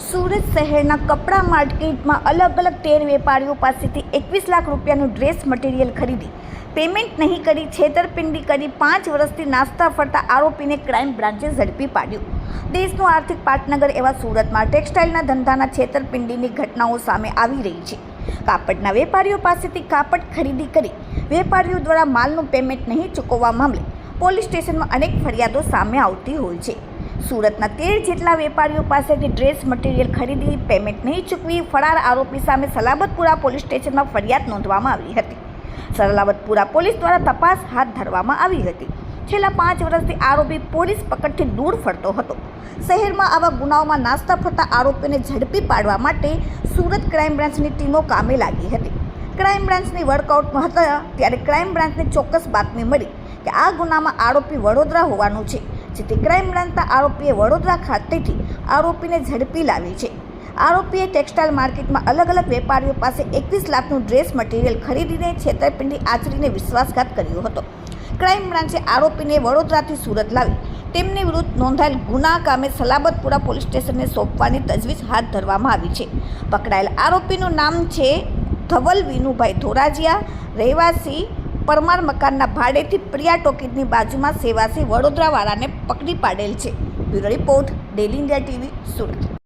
સુરત શહેરના કપડાં માર્કેટમાં અલગ અલગ તેર વેપારીઓ પાસેથી એકવીસ લાખ રૂપિયાનું ડ્રેસ મટીરિયલ ખરીદી. પેમેન્ટ નહીં કરી, છેતરપિંડી કરી પાંચ વર્ષથી નાસ્તા ફરતા આરોપીને ક્રાઇમ બ્રાન્ચે ઝડપી પાડ્યું. દેશનું આર્થિક પાટનગર એવા સુરતમાં ટેક્સટાઇલના ધંધાના છેતરપિંડીની ઘટનાઓ સામે આવી રહી છે. કાપડના વેપારીઓ પાસેથી કાપડ ખરીદી કરી, વેપારીઓ દ્વારા માલનું પેમેન્ટ નહીં ચૂકવવા મામલે પોલીસ સ્ટેશનમાં અનેક ફરિયાદો સામે આવતી હોય છે. સુરતના તેર જેટલા વેપારીઓ પાસેથી ડ્રેસ મટીરિયલ ખરીદી પેમેન્ટ નહીં ચૂકવી, ફરાર આરોપી સામે સલાબતપુરા પોલીસ સ્ટેશનમાં ફરિયાદ નોંધવામાં આવી હતી. સલાબતપુરા પોલીસ દ્વારા તપાસ હાથ ધરવામાં આવી હતી. છેલ્લા પાંચ વર્ષથી આરોપી પોલીસ પકડથી દૂર ફરતો હતો. શહેરમાં આવા ગુનાઓમાં નાસ્તા ફરતા આરોપીને ઝડપી પાડવા માટે સુરત ક્રાઇમ બ્રાન્ચની ટીમો કામે લાગી હતી. ક્રાઇમ બ્રાન્ચની વર્કઆઉટમાં હતા ત્યારે ક્રાઇમ બ્રાન્ચને ચોક્કસ બાતમી મળી કે આ ગુનામાં આરોપી વડોદરા હોવાનું છે. જેથી ક્રાઇમ બ્રાન્ચના આરોપીએ વડોદરા ખાતેથી આરોપીને ઝડપી લાવી છે. આરોપીએ ટેક્સટાઇલ માર્કેટમાં અલગ અલગ વેપારીઓ પાસે એકવીસ લાખનું ડ્રેસ મટીરિયલ ખરીદીને છેતરપિંડી આચરીને વિશ્વાસઘાત કર્યો હતો. ક્રાઇમ બ્રાન્ચે આરોપીને વડોદરાથી સુરત લાવી. તેમની વિરુદ્ધ નોંધાયેલ ગુના કામે સલાબતપુરા પોલીસ સ્ટેશનને સોંપવાની તજવીજ હાથ ધરવામાં આવી છે. પકડાયેલ આરોપીનું નામ છે ધવલ વિનુભાઈ ધોરાજીયા, રહેવાસી પરમાર મકાનના ભાડેથી પ્રિયા ટોકીજની બાજુમાં સેવાસી વડોદરાવાળાને પકડી પાડેલ છે. Bureau report daily India TV Surat.